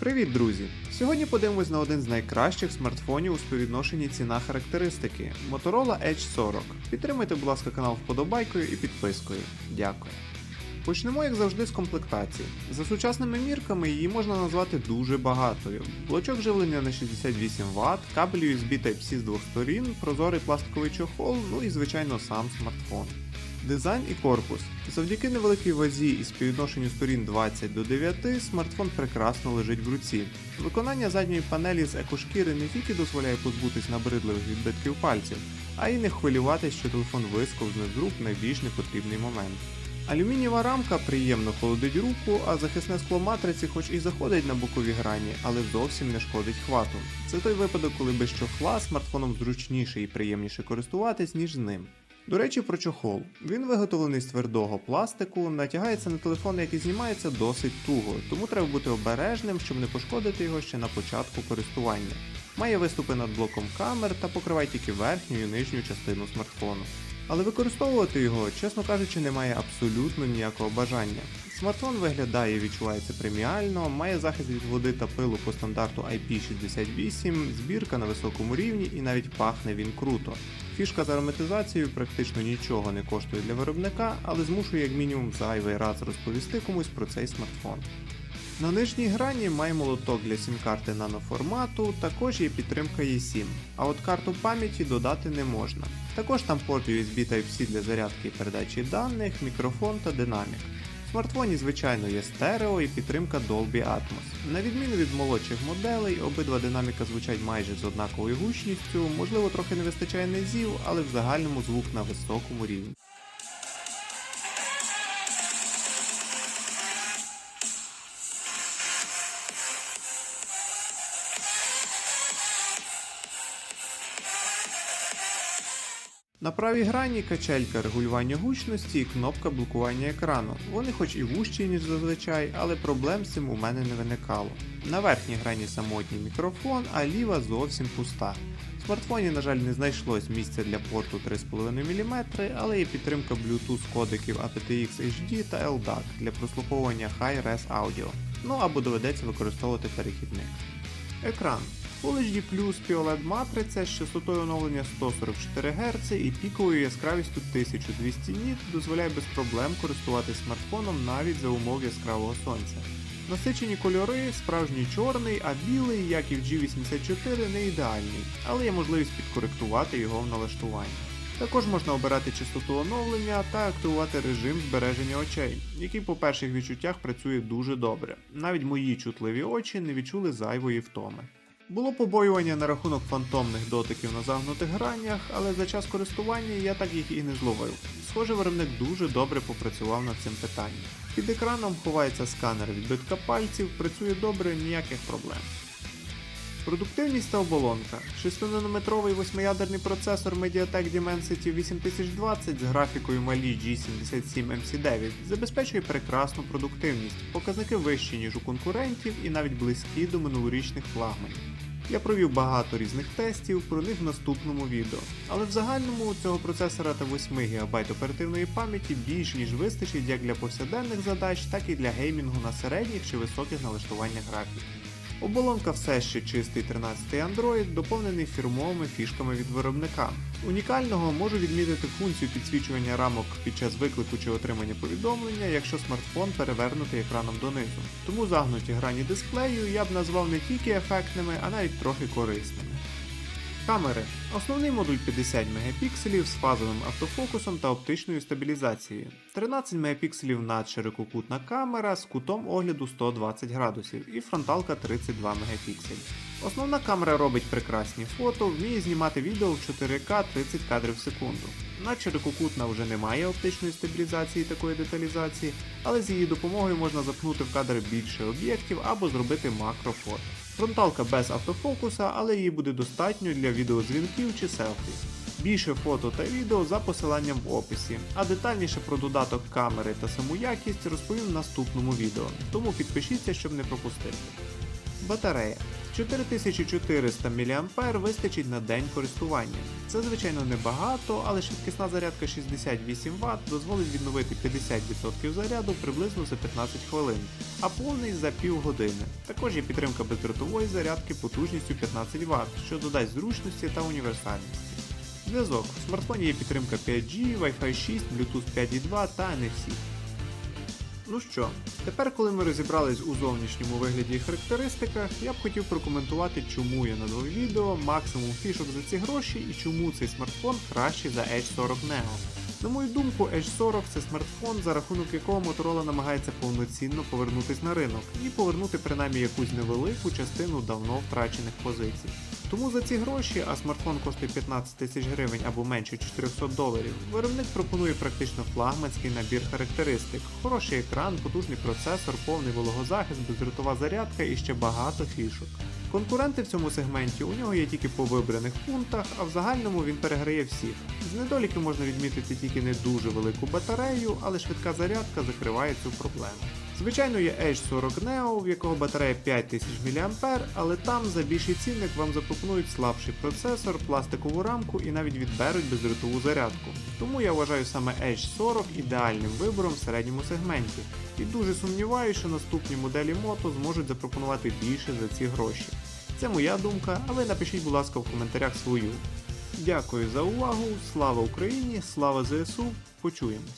Привіт, друзі! Сьогодні подивимось на один з найкращих смартфонів у співвідношенні ціна характеристики Motorola Edge 40. Підтримайте, будь ласка, канал вподобайкою і підпискою. Дякую. Почнемо, як завжди, з комплектації. За сучасними мірками її можна назвати дуже багатою. Блочок живлення на 68 Вт, кабель USB Type-C з двох сторін, прозорий пластиковий чохол, ну і звичайно сам смартфон. Дизайн і корпус. Завдяки невеликій вазі і співвідношенню сторін 20 до 9 смартфон прекрасно лежить в руці. Виконання задньої панелі з екошкіри не тільки дозволяє позбутись набридливих відбитків пальців, а й не хвилюватись, що телефон висковзне з рук в найбільш непотрібний момент. Алюмінієва рамка приємно холодить руку, а захисне скло матриці хоч і заходить на бокові грані, але зовсім не шкодить хвату. Це той випадок, коли без чохла смартфоном зручніше і приємніше користуватись, ніж ним. До речі, про чохол. Він виготовлений з твердого пластику, натягається на телефон, який знімається досить туго, тому треба бути обережним, щоб не пошкодити його ще на початку користування. Має виступи над блоком камер та покриває тільки верхню і нижню частину смартфону. Але використовувати його, чесно кажучи, немає абсолютно ніякого бажання. Смартфон виглядає і відчувається преміально, має захист від води та пилу по стандарту IP68, збірка на високому рівні і навіть пахне він круто. Фішка з ароматизацією практично нічого не коштує для виробника, але змушує як мінімум зайвий раз розповісти комусь про цей смартфон. На нижній грані маємо лоток для сім-карти наноформату, також є підтримка eSIM, а от карту пам'яті додати не можна. Також там порт USB Type-C для зарядки і передачі даних, мікрофон та динамік. В смартфоні, звичайно, є стерео і підтримка Dolby Atmos. На відміну від молодших моделей, обидва динаміка звучать майже з однаковою гучністю, можливо, трохи не вистачає низів, але в загальному звук на високому рівні. На правій грані качелька регулювання гучності і кнопка блокування екрану. Вони хоч і вужчі, ніж зазвичай, але проблем з цим у мене не виникало. На верхній грані самотній мікрофон, а ліва зовсім пуста. В смартфоні, на жаль, не знайшлось місця для порту 3,5 мм, але є підтримка Bluetooth кодеків aptX HD та LDAC для прослуховування High-Res Audio. Ну або доведеться використовувати перехідник. Екран. Full Plus POLED матриця з частотою оновлення 144 Гц і піковою яскравістю 1200 ніт дозволяє без проблем користуватись смартфоном навіть за умов яскравого сонця. Насичені кольори, справжній чорний, а білий, як і в G84, не ідеальний, але є можливість підкоректувати його в налаштуванні. Також можна обирати частоту оновлення та активувати режим збереження очей, який по перших відчуттях працює дуже добре. Навіть мої чутливі очі не відчули зайвої втоми. Було побоювання на рахунок фантомних дотиків на загнутих гранях, але за час користування я так їх і не зловив. Схоже, виробник дуже добре попрацював над цим питанням. Під екраном ховається сканер відбитка пальців, працює добре, ніяких проблем. Продуктивність та оболонка. 6-нанометровий восьмиядерний процесор Mediatek Dimensity 8020 з графікою Mali G77MC9 забезпечує прекрасну продуктивність, показники вищі, ніж у конкурентів і навіть близькі до минулорічних флагманів. Я провів багато різних тестів, про них в наступному відео. Але в загальному цього процесора та 8 ГБ оперативної пам'яті більш ніж вистачить як для повсякденних задач, так і для геймінгу на середніх чи високих налаштуваннях графіки. Оболонка все ще чистий 13-й Android, доповнений фірмовими фішками від виробника. Унікального можу відмітити функцію підсвічування рамок під час виклику чи отримання повідомлення, якщо смартфон перевернутий екраном донизу. Тому загнуті грані дисплею я б назвав не тільки ефектними, а навіть трохи корисними. Камери. Основний модуль 50 Мп з фазовим автофокусом та оптичною стабілізацією. 13 Мп надширококутна камера з кутом огляду 120 градусів і фронталка 32 Мп. Основна камера робить прекрасні фото, вміє знімати відео в 4К 30 кадрів в секунду. Надширококутна вже не має оптичної стабілізації такої деталізації, але з її допомогою можна запхнути в кадр більше об'єктів або зробити макрофото. Фронталка без автофокуса, але її буде достатньо для відеодзвінків чи селфі. Більше фото та відео за посиланням в описі, а детальніше про додаток камери та саму якість розповім в наступному відео, тому підпишіться, щоб не пропустити. Батарея. 4400 мА вистачить на день користування. Це звичайно небагато, але швидкісна зарядка 68 Вт дозволить відновити 50% заряду приблизно за 15 хвилин, а повний за півгодини. Також є підтримка бездротової зарядки потужністю 15 Вт, що додасть зручності та універсальності. Зв'язок. В смартфоні є підтримка 5G, Wi-Fi 6, Bluetooth 5.2 та NFC. Ну що, тепер, коли ми розібрались у зовнішньому вигляді і характеристиках, я б хотів прокоментувати, чому я назвав відео максимум фішок за ці гроші і чому цей смартфон кращий за Edge 40 Neo. На мою думку, Edge 40 це смартфон, за рахунок якого Motorola намагається повноцінно повернутись на ринок і повернути принаймні якусь невелику частину давно втрачених позицій. Тому за ці гроші, а смартфон коштує 15 тисяч гривень або менше 400 доларів, виробник пропонує практично флагманський набір характеристик, хороший екран, потужний процесор, повний вологозахист, бездротова зарядка і ще багато фішок. Конкуренти в цьому сегменті у нього є тільки по вибраних пунктах, а в загальному він переграє всіх. З недоліків можна відмітити тільки не дуже велику батарею, але швидка зарядка закриває цю проблему. Звичайно, є Edge 40 Neo, в якого батарея 5000 мА, але там за більший цінник вам запропонують слабший процесор, пластикову рамку і навіть відберуть бездротову зарядку. Тому я вважаю саме Edge 40 ідеальним вибором в середньому сегменті. І дуже сумніваюся, що наступні моделі Moto зможуть запропонувати більше за ці гроші. Це моя думка, а ви напишіть, будь ласка, в коментарях свою. Дякую за увагу, слава Україні, слава ЗСУ, почуємось!